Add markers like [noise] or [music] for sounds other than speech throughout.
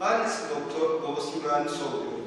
annesi doktor, babası mühendis oluyordu.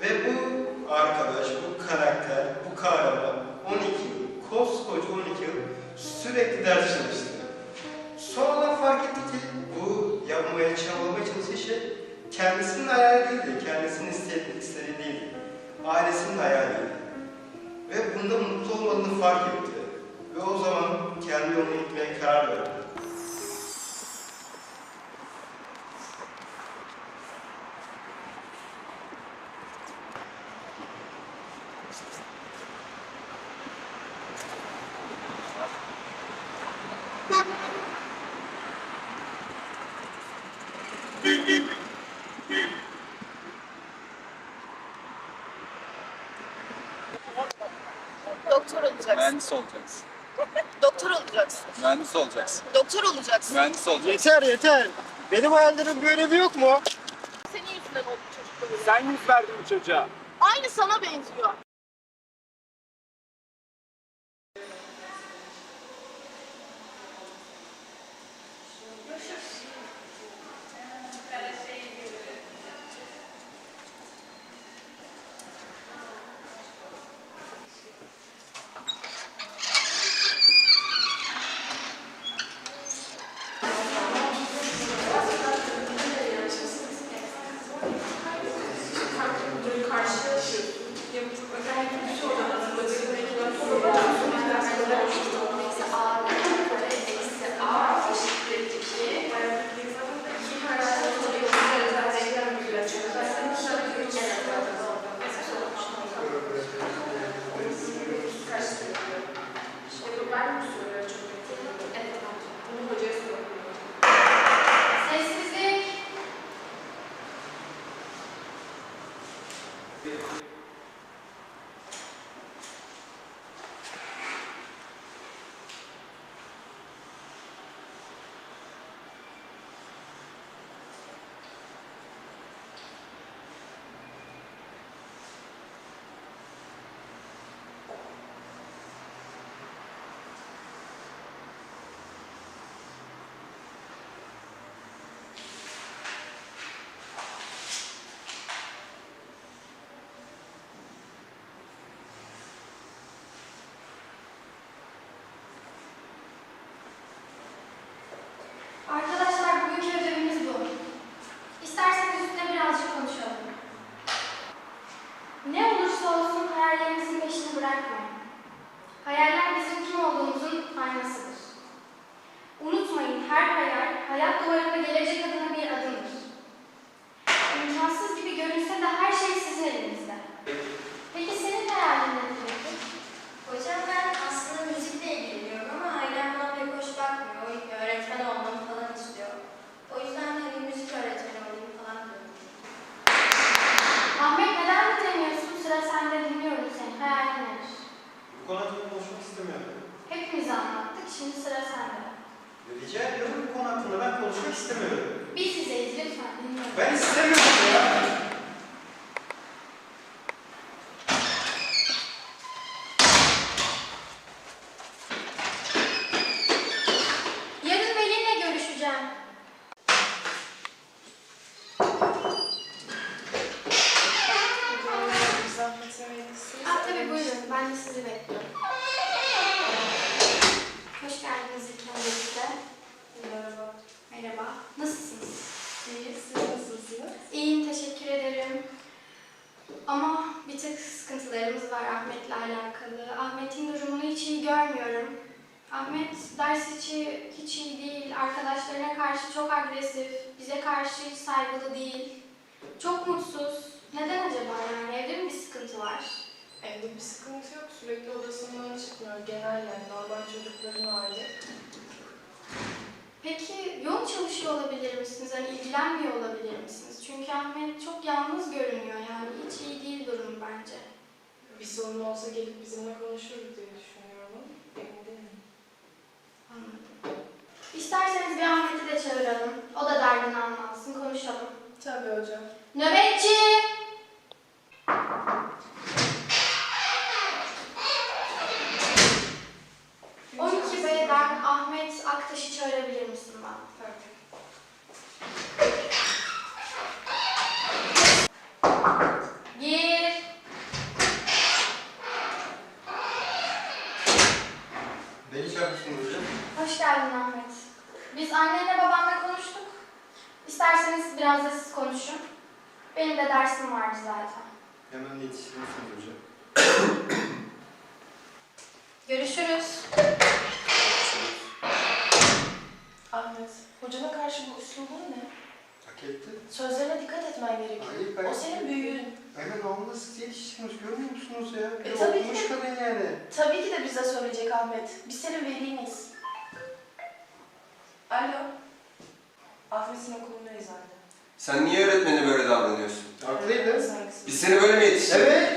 Ve bu arkadaş, bu karakter, bu kahraman 12 yıl, koskoca 12 yıl sürekli ders çalıştı. Sonradan fark etti ki bu yapmaya, çabalamaya çalıştığı şey kendisinin hayali değildi, kendisinin istediği, istediği değildi. Ailesinin hayaliydi. Ve bunda mutlu olmadığını fark etti. Ve o zaman kendi yoluna gitmeye karar verdi. Doktor olacaksın. Mühendis olacaksın. Doktor olacaksın. Mühendis olacaksın. Doktor olacaksın. Mühendis olacaksın. Yeter yeter. Benim hayallerim böyle bir yok mu? Senin yüzünden oldu çocuk böyle. Sen yüz verdin bu çocuğa. Aynı sana benziyor. Konu hakkında konuşmak istemiyorum. Hepimiz anlattık. Şimdi sıra sende. Rica ediyorum bu konu hakkında ben konuşmak istemiyorum. Biz sizeyiz lütfen dinliyorum. Ben istemiyorum ya. Var Ahmet'le alakalı. Ahmet'in durumunu hiç iyi görmüyorum. Ahmet ders içi hiç iyi değil, arkadaşlarına karşı çok agresif, bize karşı hiç saygılı değil. Çok mutsuz. Neden acaba yani? Evde mi bir sıkıntı var? Evde bir sıkıntı yok. Sürekli odasından çıkmıyor. Genel yani normal çocukların hali. Peki yoğun çalışıyor olabilir misiniz? Hani ilgilenmiyor olabilir misiniz? Çünkü Ahmet çok yalnız görünüyor yani. Hiç iyi değil durum bence. Bir sorun olsa gelip bizimle konuşur diye düşünüyorum. Emin değilim. Anladım. İsterseniz bir Ahmet'i de çağıralım. O da derdini anlatsın, konuşalım. Tabii hocam. Nöbetçi! geldin hocam. Hoş geldin Ahmet. Biz annenle babamla konuştuk. İsterseniz biraz da siz konuşun. Benim de dersim vardı zaten. Hemen yetiştirirsin hocam. [coughs] Görüşürüz. Ahmet, hocana karşı bu üslubun ne? Hak etti. Sözlerine dikkat etmen gerekiyor. Hayır, ben... O senin büyüğün. Hemen alnında siz yetiştiniz. Görmüyor musunuz ya? E, Bir tabii okumuş ki. kadın yani. Tabii ki de bize söyleyecek Ahmet. Biz senin veliniz. Alo. Ahmet'in okulundayız anne. Sen niye öğretmenine böyle davranıyorsun? Haklıydı. Saygısız. Biz seni böyle mi yetiştirdik? Evet.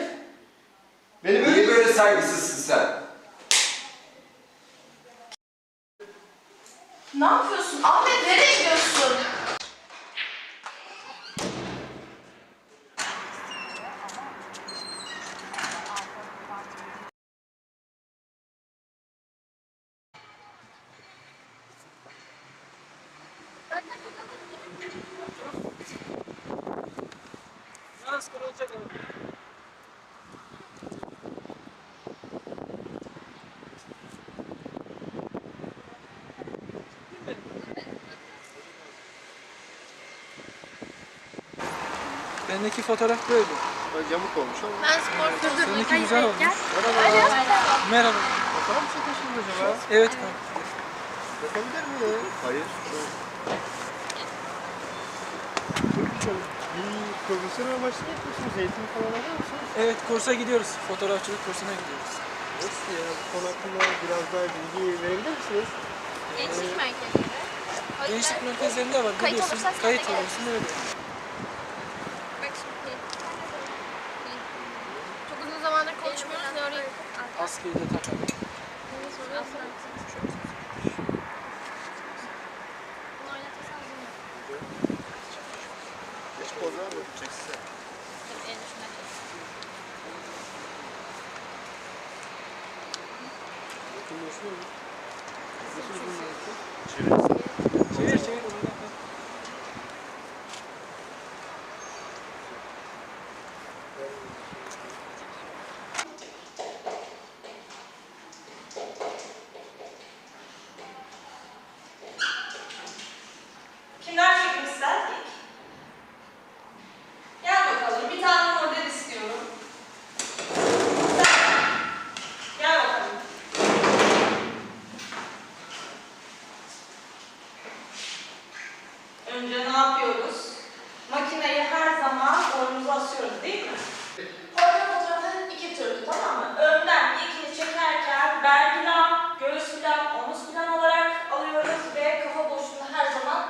Benim Niye öyle böyle saygısızsın sen? Ne yapıyorsun? Ahmet Bendeki fotoğraf böyle. Yamuk olmuş ama. Ben spor Seninki güzel olmuş. Merhaba. Fotoğraf mı çekiyorsunuz acaba? Evet kanka. Yapabilir mi? Hayır. Bir profesyonel amaçlı mı yapıyorsunuz? Eğitim falan alıyor musunuz? Evet kursa gidiyoruz. Fotoğrafçılık kursuna gidiyoruz. Nasıl ya? Bu konu hakkında biraz daha bilgi verebilir misiniz? Gençlik merkezinde. O yüzden- Gençlik merkezlerinde var Kayıt biliyorsun. olursan sen de Kayıt gel. olursun öyle. koza mı çekse? Çevirsin. Önce ne yapıyoruz? Makineyi her zaman boynumuza asıyoruz değil mi? Portre fotoğrafının iki türlü tamam mı? Önden ilkini çekerken bel plan, göğüs plan, omuz plan olarak alıyoruz ve kafa boşluğunu her zaman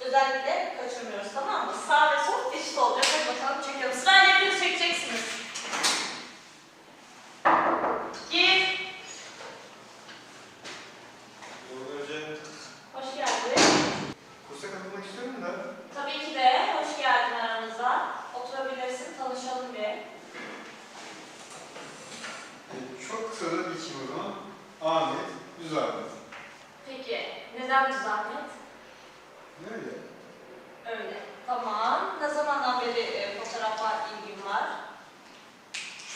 özellikle kaçırmıyoruz tamam mı? Sağ ve sol eşit olacak. Hadi bakalım çekiyorum. Sırayla hepiniz çekeceksiniz. Gir. Hocam Hoş geldin. kursa katılmak istiyorum da. Tabii ki de hoş geldin aramıza. Oturabilirsin, tanışalım bir. e, Çok kısa da geçeyim o zaman. Ahmet, Düz Ahmet. Peki, neden bu zahmet? Öyle. Öyle. Tamam. Ne zamandan beri e, fotoğrafa ilgin var?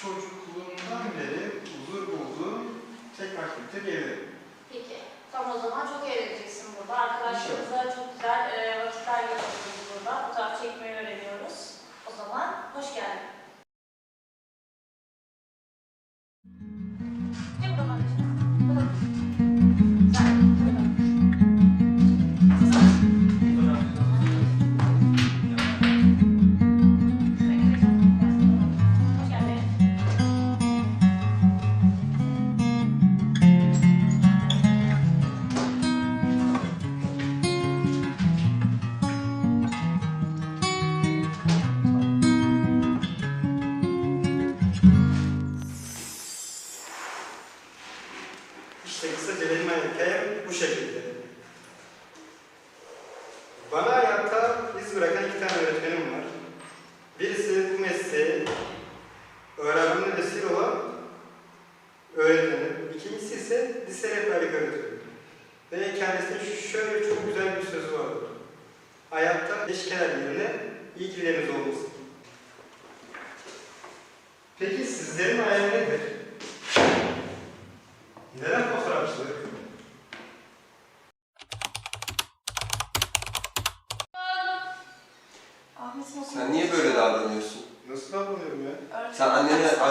Çocukluğumdan beri huzur bulduğum tek aktivite diyebilirim. Peki. Tamam o zaman çok eğleneceksin burada. Arkadaşlarımızla çok güzel e, vakitler geçiriyoruz burada. Fotoğraf çekmeyi öğreniyoruz. öğretmenim var.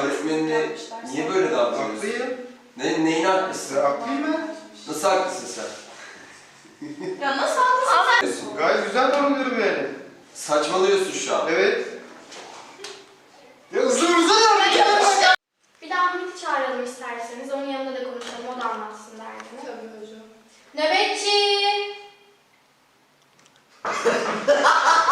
öğretmenini niye böyle davranıyorsun? Haklıyım. Ne, neyin haklısı? E, haklıyım ben. Nasıl haklısın sen? [laughs] ya nasıl haklısın sen? Gayet güzel davranıyorum yani. Saçmalıyorsun şu an. Evet. Ya hızlı hızlı da Bir daha Hamit'i çağıralım isterseniz. Onun yanında da konuşalım. O da anlatsın derdini. Tabii hocam. Nöbetçi! [laughs]